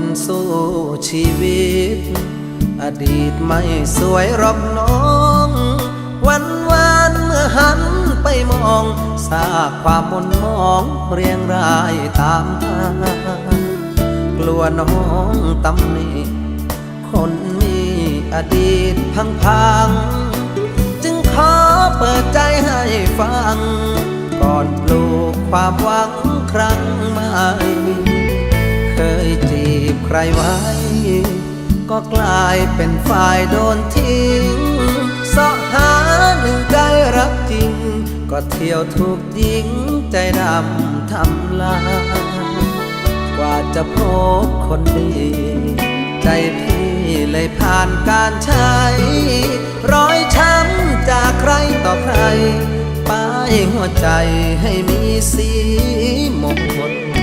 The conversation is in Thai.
นสู้ชีวิต อดีตไม่สวยรอกน้อง วันวานเมื่อหันไปมองซาความมนมองเรียงรายตามทางกลัวน้องตำหนิคนมีอดีตพังพังๆจึงขอเปิดใจให้ฟัง ก่อนปลูกความหวังครั้งใหม่เคยจี ใครไว้ ก็กลายเป็นฝ่ายโดนทิ้งสาะหาหนึ่งใจรักจริง ก็เที่ยวถูกยิงใจดำทำลายกว่าจะพบคนดี ใจพี่เลยผ่านการใช้รอยช้ำจากใครต่อใครป้ายหัวใจให้มีสี